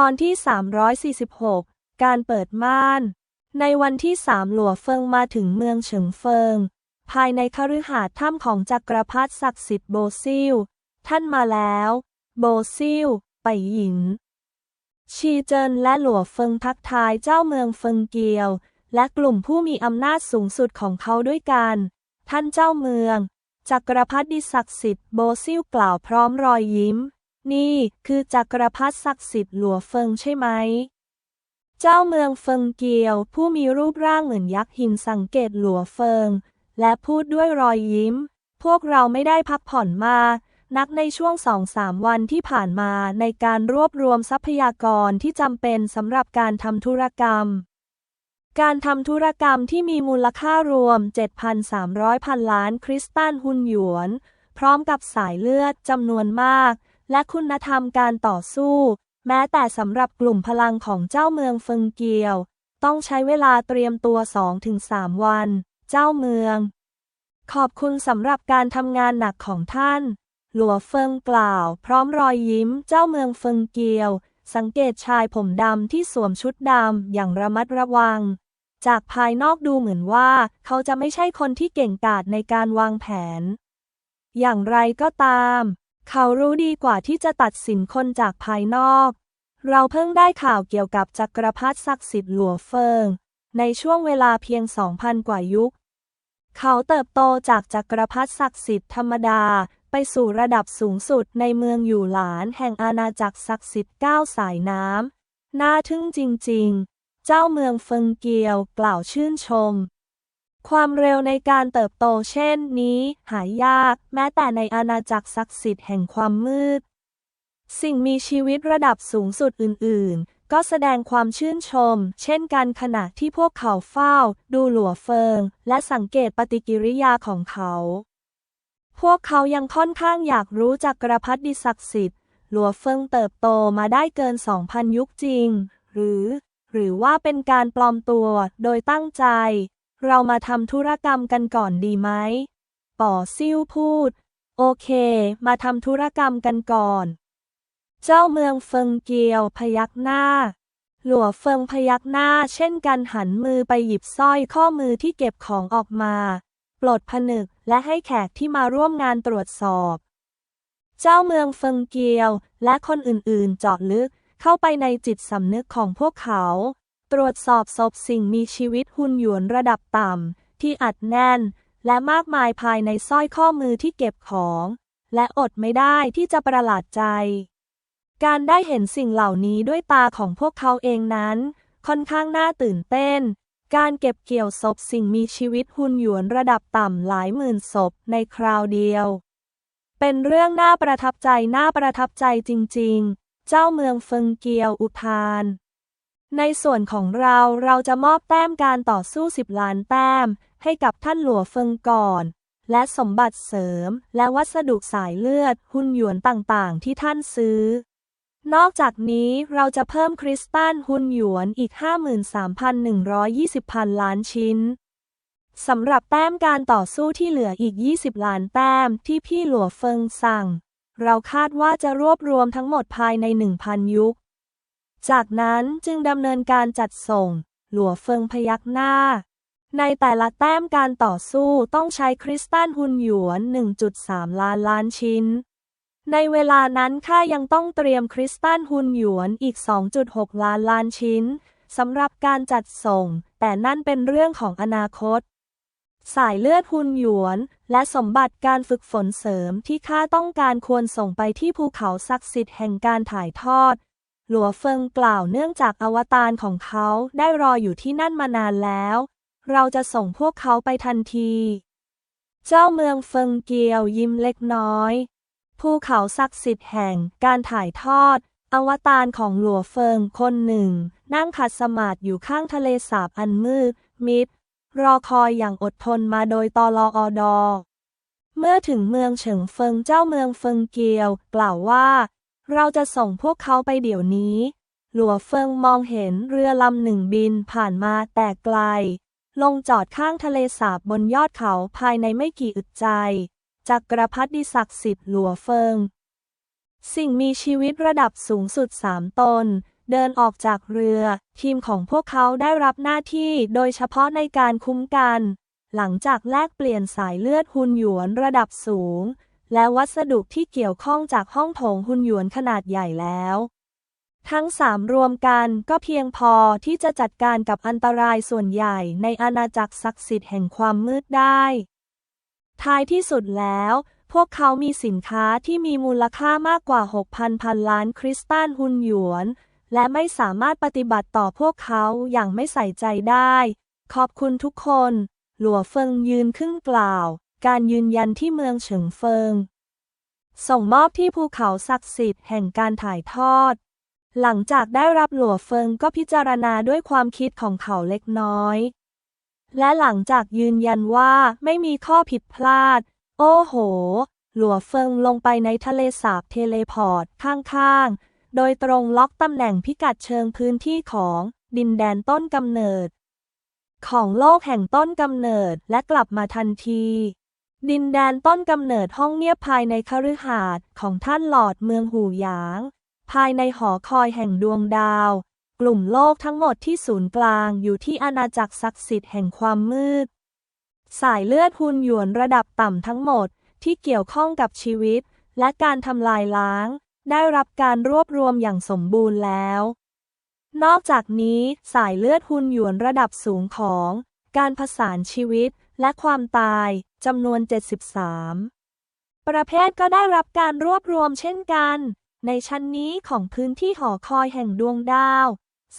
ตอนที่ 346 การเปิดม่าน ในวันที่สามหลัวเฟิงมาถึงเมืองเฉิงเฟิง ภายในคฤหาสน์ถ้ำของจักรพรรดิศักดิ์สิทธิ์โบซิล ท่านมาแล้ว โบซิล ไปหยินชีเจินและหลัวเฟิงทักทายเจ้าเมืองเฟิงเกียว และกลุ่มผู้มีอำนาจสูงสุดของเขาด้วยกัน ท่านเจ้าเมือง จักรพรรดิศักดิ์สิทธิ์โบซิลกล่าวพร้อมรอยยิ้ม นี่คือจักรพรรดิศักดิ์สิทธิ์หลัวเฟิงใช่ไหม เจ้าเมืองเฟิงเกียว ผู้มีรูปร่างเหมือนยักษ์หินสังเกตหลัวเฟิง และพูดด้วยรอยยิ้ม พวกเราไม่ได้พักผ่อนมานักในช่วงสองสามวันที่ผ่านมาในการรวบรวมทรัพยากรที่จำเป็นสำหรับการทำธุรกรรม การทำธุรกรรมที่มีมูลค่ารวม 7,300 พันล้านคริสตัลฮุนหยวน พร้อมกับสายเลือดจำนวนมาก และคุณธรรมการต่อสู้ แม้แต่สำหรับกลุ่มพลังของเจ้าเมืองเฟิงเกียว ต้องใช้เวลาเตรียมตัว 2-3 วัน เจ้าเมือง ขอบคุณสำหรับการทำงานหนักของท่าน หลัวเฟิงกล่าว พร้อมรอยยิ้มเจ้าเมืองเฟิงเกียว สังเกตชายผมดำที่สวมชุดดำอย่างระมัดระวัง จากภายนอกดูเหมือนว่า เขาจะไม่ใช่คนที่เก่งกาจในการวางแผน อย่างไรก็ตาม เขารู้ดีกว่าที่จะตัดสินคนจากภายนอก เราเพิ่งได้ข่าวเกี่ยวกับจักรพรรดิศักดิ์สิทธิ์หลัวเฟิง ในช่วงเวลาเพียง 2,000 กว่ายุค เขาเติบโตจากจักรพรรดิศักดิ์สิทธิ์ธรรมดาไปสู่ระดับสูงสุดในเมืองอยู่หลานแห่งอาณาจักรศักดิ์สิทธิ์เก้าสายน้ำ น่าทึ่งจริง ๆ เจ้าเมืองเฟิงเกียวกล่าวชื่นชม ความเร็วในการเติบโตเช่นนี้หายาก แม้แต่ในอาณาจักรศักดิ์สิทธิ์แห่งความมืด สิ่งมีชีวิตระดับสูงสุดอื่น ๆ ก็แสดงความชื่นชม เช่นกันขณะที่พวกเขาเฝ้า ดูหลัวเฟิง และสังเกตปฏิกิริยาของเขา พวกเขายังค่อนข้างอยากรู้จักกระพัดดิศักดิ์สิทธิ์หลัวเฟิงเติบโตมาได้เกิน 2,000 ยุคจริง หรือ หรือว่าเป็นการปลอมตัวโดยตั้งใจ เรามาทำธุรกรรมกันก่อนดีไหม ป่อซิ่วพูด โอเค มาทำธุรกรรมกันก่อน เจ้าเมืองเฟิงเกียวพยักหน้า หลัวเฟิงพยักหน้าเช่นกันหันมือไปหยิบสร้อยข้อมือที่เก็บของออกมา ปลดผนึกและให้แขกที่มาร่วมงานตรวจสอบ เจ้าเมืองเฟิงเกียวและคนอื่นๆเจาะลึกเข้าไปในจิตสำนึกของพวกเขา ตรวจสอบศพสิ่งมีชีวิตหุ่นหยวนระดับต่ำ ที่อัดแน่น และมากมายภายในสร้อยข้อมือที่เก็บของ และอดไม่ได้ที่จะประหลาดใจ การได้เห็นสิ่งเหล่านี้ด้วยตาของพวกเขาเองนั้น ค่อนข้างน่าตื่นเต้น การเก็บเกี่ยวศพสิ่งมีชีวิตหุ่นหยวนระดับต่ำหลายหมื่นศพในคราวเดียว เป็นเรื่องน่าประทับใจน่าประทับใจจริง ๆ เจ้าเมืองเฟิงเกียวอุทาน ในส่วนของเราเราจะมอบแต้มการต่อสู้สิบล้านแต้ม ให้กับท่านหลัวเฟิงก่อน และสมบัติเสริม และวัสดุสายเลือด หุ่นหยวนต่างๆ ที่ท่านซื้อ นอกจากนี้เราจะเพิ่มคริสตัลหุ่นหยวนอีก 53,120พันล้านชิ้นสำหรับแต้มการต่อสู้ที่เหลืออีก 20 ล้านแต้มที่พี่หลัวเฟิงสั่ง เราคาดว่าจะรวบรวมทั้งหมดภายใน 1,000 ยุค จากนั้นจึงดำเนินการจัดส่ง หลัวเฟิงพยักหน้า ในแต่ละแต้มการต่อสู้ต้องใช้คริสตัลหุ่นหยวน 1.3 ล้านล้านชิ้น ในเวลานั้นข้ายังต้องเตรียมคริสตัลหุ่นหยวนอีก 2.6 ล้านล้านชิ้นสำหรับการจัดส่ง แต่นั่นเป็นเรื่องของอนาคต สายเลือดหุ่นหยวน และสมบัติการฝึกฝนเสริมที่ข้าต้องการควรส่งไปที่ภูเขาศักดิ์สิทธิ์แห่งการถ่ายทอด หลัวเฟิงกล่าวเนื่องจากอวตารของเขาได้รออยู่ที่นั่นมานานแล้ว เราจะส่งพวกเขาไปทันที เจ้าเมืองเฟิงเกียวยิ้มเล็กน้อย ภูเขาศักดิ์สิทธิ์แห่งการถ่ายทอด อวตารของหลัวเฟิงคนหนึ่ง นั่งขัดสมาธิอยู่ข้างทะเลสาบอันมืดมิด รอคอยอย่างอดทนมาโดยตลออดอเมื่อถึงเมืองเฉิงเฟิงเจ้าเมืองเฟิงเกียว กล่าวว่า เราจะส่งพวกเขาไปเดี๋ยวนี้ หลัวเฟิงมองเห็นเรือลำหนึ่งบินผ่านมาแต่ไกล ลงจอดข้างทะเลสาบบนยอดเขาภายในไม่กี่อึดใจจักรพรรดิศักดิ์สิทธิ์หลัวเฟิง สิ่งมีชีวิตระดับสูงสุดสามตน เดินออกจากเรือ ทีมของพวกเขาได้รับหน้าที่โดยเฉพาะในการคุ้มกัน หลังจากแลกเปลี่ยนสายเลือดหุนหยวนระดับสูง และวัสดุที่เกี่ยวข้องจากห้องโถงหุ่นหยวนขนาดใหญ่แล้ว ทั้งสามรวมกันก็เพียงพอที่จะจัดการกับอันตรายส่วนใหญ่ในอาณาจักรศักดิ์สิทธิ์แห่งความมืดได้ ท้ายที่สุดแล้ว พวกเขามีสินค้าที่มีมูลค่ามากกว่า 6,000 พันล้านคริสตัลหุนหยวน และไม่สามารถปฏิบัติต่อพวกเขาอย่างไม่ใส่ใจได้ ขอบคุณทุกคน หลัวเฟิงยืนขึ้นกล่าว การยืนยันที่เมืองเฉิงเฟิง ส่งมอบที่ภูเขาศักดิ์สิทธิ์แห่งการถ่ายทอด หลังจากได้รับหลัวเฟิงก็พิจารณาด้วยความคิดของเขาเล็กน้อย และหลังจากยืนยันว่าไม่มีข้อผิดพลาด โอ้โห หลัวเฟิงลงไปในทะเลสาบเทเลพอร์ตข้างๆ โดยตรงล็อกตำแหน่งพิกัดเชิงพื้นที่ของดินแดนต้นกำเนิด ของโลกแห่งต้นกำเนิดและกลับมาทันที ดินแดนต้นกำเนิดห้องเงียบภายในคฤหาสน์ของท่านหลอดเมืองหูหยาง ภายในหอคอยแห่งดวงดาว กลุ่มโลกทั้งหมดที่ศูนย์กลางอยู่ที่อาณาจักรศักดิ์สิทธิ์แห่งความมืด สายเลือดหุนหยวนระดับต่ำทั้งหมดที่เกี่ยวข้องกับชีวิต และการทำลายล้าง ได้รับการรวบรวมอย่างสมบูรณ์แล้ว นอกจากนี้สายเลือดหุนหยวนระดับสูงของ การผสานชีวิต และความตายจำนวน 73 ประเภทก็ได้รับการรวบรวมเช่นกัน ในชั้นนี้ของพื้นที่หอคอยแห่งดวงดาว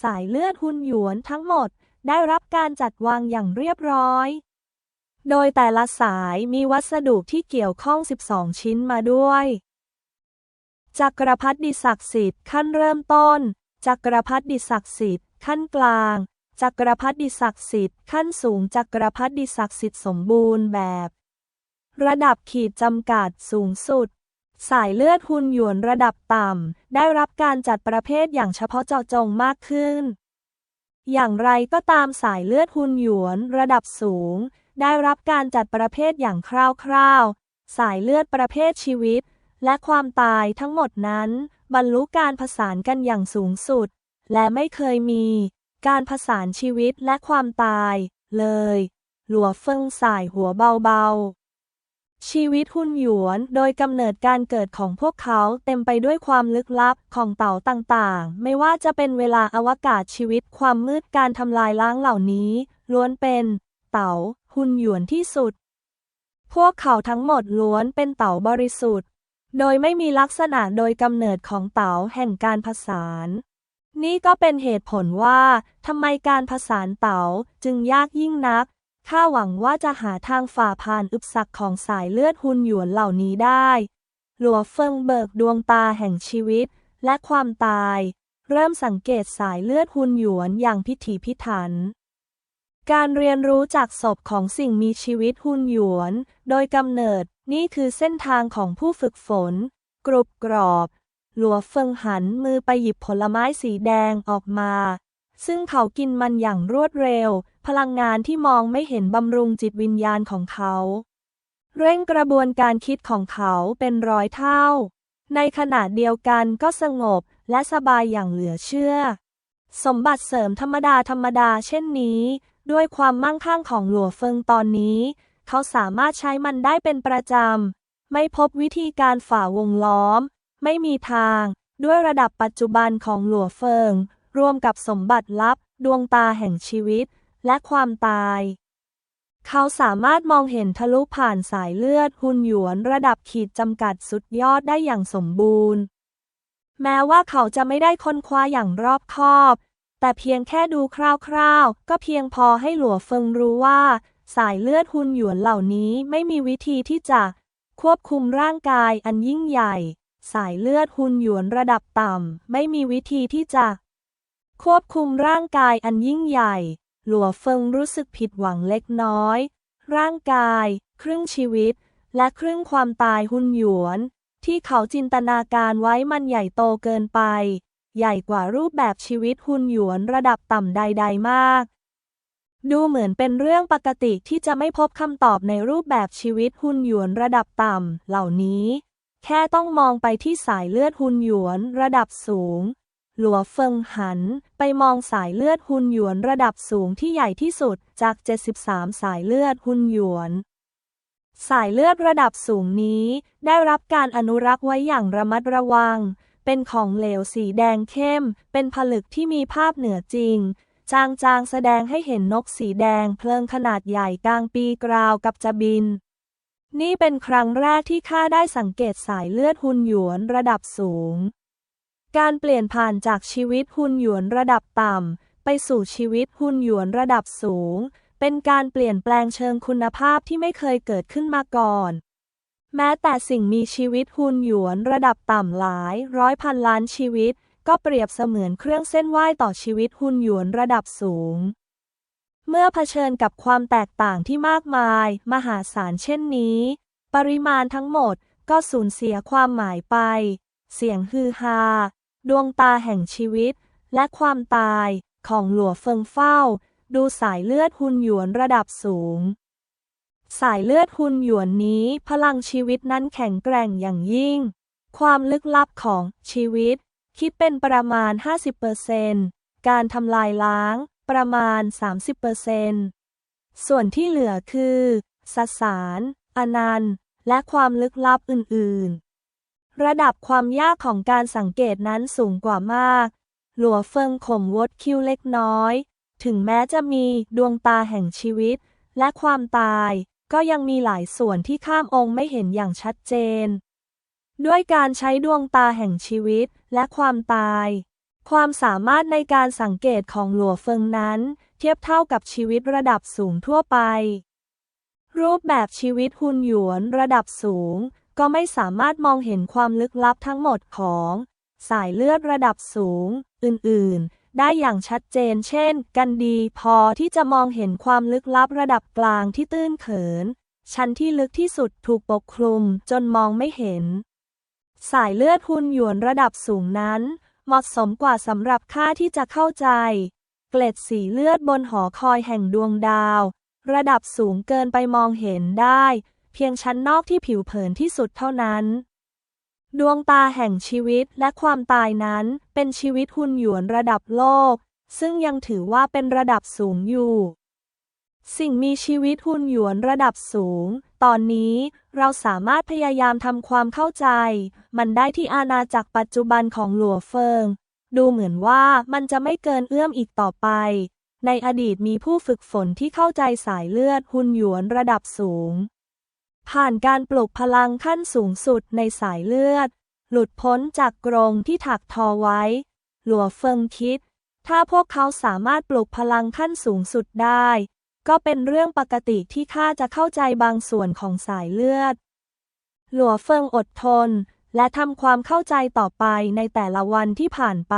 สายเลือดหุนหยวนทั้งหมดได้รับการจัดวางอย่างเรียบร้อย โดยแต่ละสายมีวัสดุที่เกี่ยวข้อง 12 ชิ้นมาด้วยจักรพรรดิศักดิ์สิทธิ์ขั้นเริ่มต้นจักรพรรดิศักดิ์สิทธิ์ขั้นกลาง จักรพรรดิศักดิ์สิทธิ์ขั้นสูงจักรพรรดิศักดิ์สิทธิ์สมบูรณ์แบบ ระดับขีดจำกัดสูงสุด สายเลือดหุนหยวนระดับต่ำ ได้รับการจัดประเภทอย่างเฉพาะเจาะจงมากขึ้น อย่างไรก็ตามสายเลือดหุนหยวนระดับสูง ได้รับการจัดประเภทอย่างคร่าวๆ สายเลือดประเภทชีวิต และความตายทั้งหมดนั้น บรรลุการผสานกันอย่างสูงสุด และไม่เคยมี การผสานชีวิตและความตาย เลย หลัวเฟิงสายหัวเบาๆ ชีวิตหุ่นหยวน โดยกำเนิดการเกิดของพวกเขาเต็มไปด้วยความลึกลับของเต่าต่างๆ ไม่ว่าจะเป็นเวลาอวกาศชีวิตความมืดการทำลายล้างเหล่านี้ ล้วนเป็น เต่าหุ่นหยวนที่สุด พวกเขาทั้งหมดล้วนเป็นเต่าบริสุทธิ์ โดยไม่มีลักษณะโดยกำเนิดของเต่าแห่งการผสาน นี่ก็เป็นเหตุผลว่าทำไมการผสานเต่าจึงยากยิ่งนัก ข้าหวังว่าจะหาทางฝ่าผ่านอุปสรรคของสายเลือดหุนหยวนเหล่านี้ได้ หลัวเฟิงเบิกดวงตาแห่งชีวิตและความตาย เริ่มสังเกตสายเลือดหุนหยวนอย่างพิถีพิถัน การเรียนรู้จากศพของสิ่งมีชีวิตหุนหยวน โดยกำเนิดนี่คือเส้นทางของผู้ฝึกฝน กรุบกรอบ หลัวเฟิงหันมือไปหยิบผลไม้สีแดงออกมา ซึ่งเขากินมันอย่างรวดเร็ว พลังงานที่มองไม่เห็นบำรุงจิตวิญญาณของเขา เร่งกระบวนการคิดของเขาเป็นร้อยเท่า ในขณะเดียวกันก็สงบและสบายอย่างเหลือเชื่อ สมบัติเสริมธรรมดาธรรมดาเช่นนี้ ด้วยความมั่งคั่งของหลัวเฟิงตอนนี้ เขาสามารถใช้มันได้เป็นประจำไม่พบวิธีการฝ่าวงล้อม ไม่มีทาง ด้วยระดับปัจจุบันของหลัวเฟิง รวมกับสมบัติลับ ดวงตาแห่งชีวิต และความตาย เขาสามารถมองเห็นทะลุผ่านสายเลือดหุนหยวนระดับขีดจำกัดสุดยอดได้อย่างสมบูรณ์ แม้ว่าเขาจะไม่ได้ค้นคว้าอย่างรอบคอบ แต่เพียงแค่ดูคร่าวๆ ก็เพียงพอให้หลัวเฟิงรู้ว่า สายเลือดหุนหยวนเหล่านี้ไม่มีวิธีที่จะควบคุมร่างกายอันยิ่งใหญ่ สายเลือดหุนหยวนระดับต่ำ ไม่มีวิธีที่จะ ควบคุมร่างกายอันยิ่งใหญ่ หลัวเฟิงรู้สึกผิดหวังเล็กน้อย ร่างกาย ครึ่งชีวิต และครึ่งความตายหุนหยวน ที่เขาจินตนาการไว้มันใหญ่โตเกินไป ใหญ่กว่ารูปแบบชีวิตหุนหยวนระดับต่ำใด ๆ มากดูเหมือนเป็นเรื่องปกติที่จะไม่พบคำตอบในรูปแบบชีวิตหุ่นหยวนระดับต่ำเหล่านี้ แค่ต้องมองไปที่สายเลือดหุนหยวนระดับสูง หลัวเฟิงหันไปมองสายเลือดฮุนหยวนระดับสูงที่ใหญ่ที่สุดจาก 73 สายเลือดฮุนหยวน สายเลือดระดับสูงนี้ ได้รับการอนุรักษ์ไว้อย่างระมัดระวัง เป็นของเหลวสีแดงเข้ม เป็นผลึกที่มีภาพเหนือจริงจางๆ แสดงให้เห็นนกสีแดงเพลิงขนาดใหญ่กลางปีกราวกับจะบิน นี่เป็นครั้งแรกที่ข้าได้สังเกตสายเลือดฮุนหยวนระดับสูง การเปลี่ยนผ่านจากชีวิตฮุนหยวนระดับต่ำ ไปสู่ชีวิตฮุนหยวนระดับสูง เป็นการเปลี่ยนแปลงเชิงคุณภาพที่ไม่เคยเกิดขึ้นมาก่อน แม้แต่สิ่งมีชีวิตฮุนหยวนระดับต่ำหลาย ร้อยพันล้านชีวิต ก็เปรียบเสมือนเครื่องเส้นไหว้ต่อชีวิตฮุนหยวนระดับสูง เมื่อเผชิญกับความแตกต่างที่มากมาย มหาศาลเช่นนี้ ปริมาณทั้งหมดก็สูญเสียความหมายไป เสียงฮือฮา ดวงตาแห่งชีวิต และความตายของหลัวเฟิงเฝ้า ดูสายเลือดฮุนหยวนระดับสูง สายเลือดฮุนหยวนนี้พลังชีวิตนั้นแข็งแกร่งอย่างยิ่ง ความลึกลับของชีวิต คิดเป็นประมาณ 50%การทำลายล้าง ประมาณ 30%ส่วนที่เหลือคือสสาร อนันต์ และความลึกลับอื่น ๆ ระดับความยากของการสังเกตนั้นสูงกว่ามาก หลัวเฟิงข่มวดคิ้วเล็กน้อย ถึงแม้จะมีดวงตาแห่งชีวิต และความตายก็ยังมีหลายส่วนที่ข้ามองค์ไม่เห็นอย่างชัดเจน ด้วยการใช้ดวงตาแห่งชีวิตและความตาย ความสามารถในการสังเกตของหลัวเฟิงนั้น เทียบเท่ากับชีวิตระดับสูงทั่วไป รูปแบบชีวิตฮุนหยวนระดับสูง ก็ไม่สามารถมองเห็นความลึกลับทั้งหมดของ สายเลือดระดับสูง อื่น ๆ ได้อย่างชัดเจน เช่น กันดีพอที่จะมองเห็นความลึกลับระดับกลางที่ตื้นเขิน ชั้นที่ลึกที่สุดถูกปกคลุมจนมองไม่เห็น สายเลือดฮุนหยวนระดับสูงนั้น เหมาะสมกว่าสำหรับข้าที่จะเข้าใจ เกล็ดสีเลือดบนหอคอยแห่งดวงดาว ระดับสูงเกินไปมองเห็นได้ เพียงชั้นนอกที่ผิวเผินที่สุดเท่านั้น ดวงตาแห่งชีวิตและความตายนั้นเป็นชีวิตหุ่นหยวนระดับโลก ซึ่งยังถือว่าเป็นระดับสูงอยู่ สิ่งมีชีวิตหุนหยวนระดับสูง ตอนนี้เราสามารถพยายามทำความเข้าใจ มันได้ที่อาณาจักรปัจจุบันของหลัวเฟิง ดูเหมือนว่ามันจะไม่เกินเอื้อมอีกต่อไป ในอดีตมีผู้ฝึกฝนที่เข้าใจสายเลือดหุนหยวนระดับสูง ผ่านการปลุกพลังขั้นสูงสุดในสายเลือด หลุดพ้นจากกรงที่ถักทอไว้ หลัวเฟิงคิด ถ้าพวกเขาสามารถปลุกพลังขั้นสูงสุดได้ ก็เป็นเรื่องปกติที่ข้าจะเข้าใจบางส่วนของสายเลือด หลัวเฟิงอดทน และทำความเข้าใจต่อไปในแต่ละวันที่ผ่านไป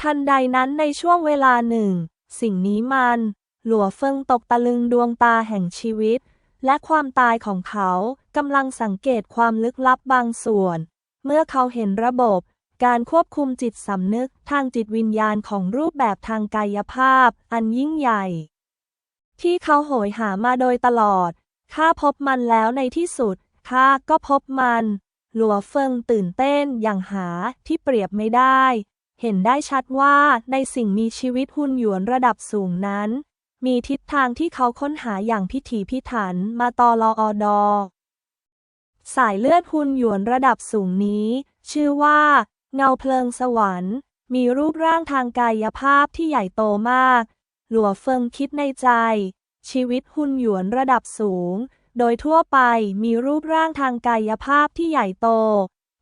ทันใดนั้นในช่วงเวลาหนึ่ง สิ่งนี้มัน หลัวเฟิงตกตะลึงดวงตาแห่งชีวิต และความตายของเขากำลังสังเกตความลึกลับบางส่วน เมื่อเขาเห็นระบบการควบคุมจิตสำนึกทางจิตวิญญาณของรูปแบบทางกายภาพ อันยิ่งใหญ่ ที่เขาโหยหามาโดยตลอด ข้าพบมันแล้วในที่สุด ข้าก็พบมัน หลัวเฟิงตื่นเต้นอย่างหาที่เปรียบไม่ได้ เห็นได้ชัดว่าในสิ่งมีชีวิตหุ่นหยวนระดับสูงนั้น มีทิศทางที่เขาค้นหาอย่างพิถีพิถันมาตอลออดอ สายเลือดหุ่นหยวนระดับสูงนี้ ชื่อว่า เงาเพลิงสวรรค์ มีรูปร่างทางกายภาพที่ใหญ่โตมาก หลัวเฟิงคิดในใจ ชีวิตหุ่นหยวนระดับสูง โดยทั่วไปมีรูปร่างทางกายภาพที่ใหญ่โต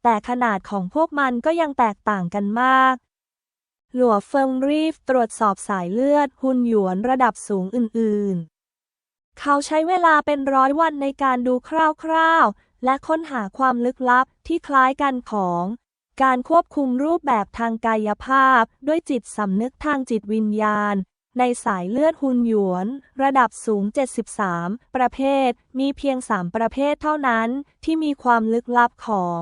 แต่ขนาดของพวกมันก็ยังแตกต่างกันมาก หลัวเฟิงรีบตรวจสอบสายเลือดหุ่นหยวนระดับสูงอื่น ๆ เขาใช้เวลาเป็นร้อยวันในการดูคร่าว ๆ และค้นหาความลึกลับที่คล้ายกันของการควบคุมรูปแบบทางกายภาพด้วยจิตสำนึกทางจิตวิญญาณ ในสายเลือดหุนหยวน ระดับสูง 73 ประเภท มีเพียง 3 ประเภทเท่านั้นที่มีความลึกลับของ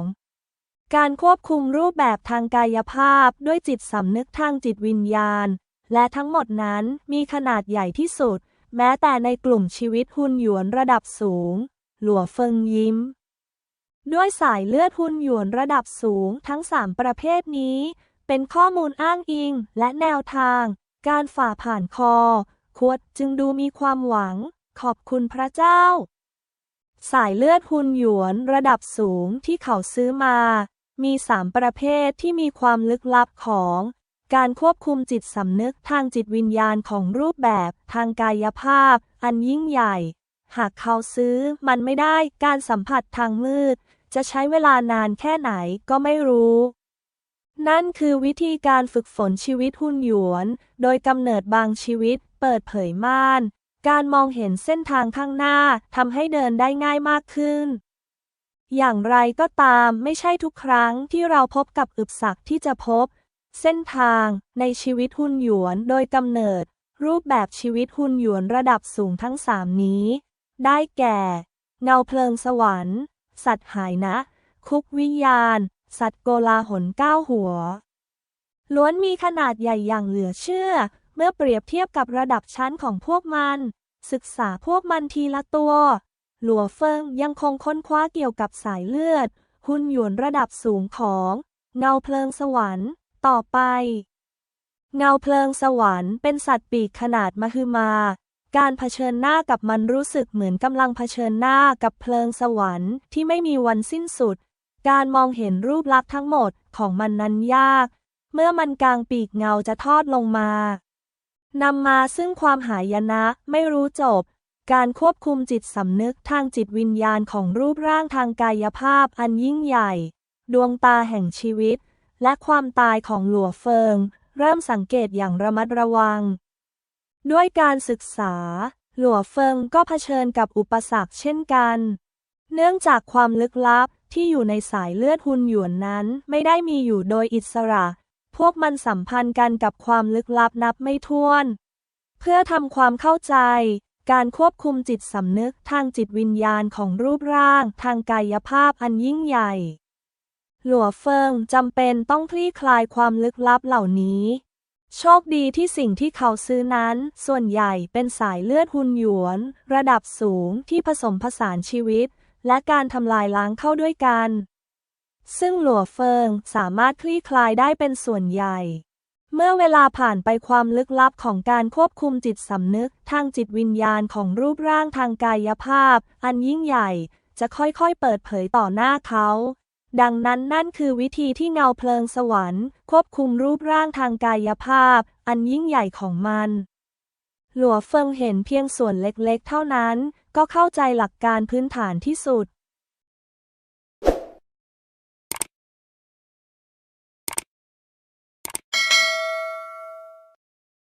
การควบคุมรูปแบบทางกายภาพด้วยจิตสำนึกทางจิตวิญญาณ และทั้งหมดนั้นมีขนาดใหญ่ที่สุด แม้แต่ในกลุ่มชีวิตหุนหยวนระดับสูง หลัวเฟิงยิ้มด้วยสายเลือดหุนหยวนระดับสูงทั้ง 3 ประเภทนี้ เป็นข้อมูลอ้างอิงและแนวทาง การฝ่าผ่านคอ ขวดจึงดูมีความหวัง ขอบคุณพระเจ้า สายเลือดหุนหยวนระดับสูงที่เขาซื้อมา มีสามประเภทที่มีความลึกลับของ การควบคุมจิตสำนึกทางจิตวิญญาณของรูปแบบทางกายภาพ อันยิ่งใหญ่ หากเขาซื้อมันไม่ได้การสัมผัสทางมืด จะใช้เวลานานแค่ไหนก็ไม่รู้ นั่นคือวิธีการฝึกฝนชีวิตหุ่นหยวน โดยกำเนิดบางชีวิต เปิดเผยม่าน การมองเห็นเส้นทางข้างหน้าทำให้เดินได้ง่ายมากขึ้น อย่างไรก็ตามไม่ใช่ทุกครั้งที่เราพบกับอุปสรรคที่จะพบ เส้นทางในชีวิตหุ่นหยวนโดยกำเนิด รูปแบบชีวิตหุ่นหยวนระดับสูงทั้งสามนี้ ได้แก่ เงาเพลิงสวรรค์ สัตว์หายนะ คุกวิญญาณ สัตว์โกลาหลเก้าหัว ล้วนมีขนาดใหญ่อย่างเหลือเชื่อ เมื่อเปรียบเทียบกับระดับชั้นของพวกมัน ศึกษาพวกมันทีละตัว หลัวเฟิงยังคงค้นคว้าเกี่ยวกับสายเลือด หุ่นหยวนระดับสูงของเงาเพลิงสวรรค์ ต่อไป เงาเพลิงสวรรค์เป็นสัตว์ปีกขนาดมหึมา การเผชิญหน้ากับมันรู้สึกเหมือนกำลังเผชิญหน้ากับเพลิงสวรรค์ที่ไม่มีวันสิ้นสุด การมองเห็นรูปลักษณ์ทั้งหมดของมันนั้นยาก เมื่อมันกลางปีกเงาจะทอดลงมานำมาซึ่งความหายนะไม่รู้จบ การควบคุมจิตสำนึกทางจิตวิญญาณของรูปร่างทางกายภาพอันยิ่งใหญ่ ดวงตาแห่งชีวิต และความตายของหลัวเฟิง เริ่มสังเกตอย่างระมัดระวัง ด้วยการศึกษา หลัวเฟิงก็เผชิญกับอุปสรรคเช่นกัน เนื่องจากความลึกลับ ที่อยู่ในสายเลือดหุนหยวนนั้นไม่ได้มีอยู่โดยอิสระ พวกมันสัมพันธ์กันกับความลึกลับนับไม่ถ้วน เพื่อทำความเข้าใจ การควบคุมจิตสำนึกทางจิตวิญญาณของรูปร่าง ทางกายภาพอันยิ่งใหญ่ หลัวเฟิงจำเป็นต้องคลี่คลายความลึกลับเหล่านี้โชคดีที่สิ่งที่เขาซื้อนั้น ส่วนใหญ่เป็นสายเลือดหุนหยวน ระดับสูงที่ผสมผสานชีวิต และการทำลายล้างเข้าด้วยกัน ซึ่งหลัวเฟิงสามารถคลี่คลายได้เป็นส่วนใหญ่ เมื่อเวลาผ่านไปความลึกลับของการควบคุมจิตสำนึกทางจิตวิญญาณของรูปร่างทางกายภาพ อันยิ่งใหญ่จะค่อยๆเปิดเผยต่อหน้าเขาดังนั้นนั่นคือวิธีที่เงาเพลิงสวรรค์ ควบคุมรูปร่างทางกายภาพ อันยิ่งใหญ่ของมัน หลัวเฟิงเห็นเพียงส่วนเล็กๆ เท่านั้น ก็เข้าใจหลักการพื้นฐานที่สุด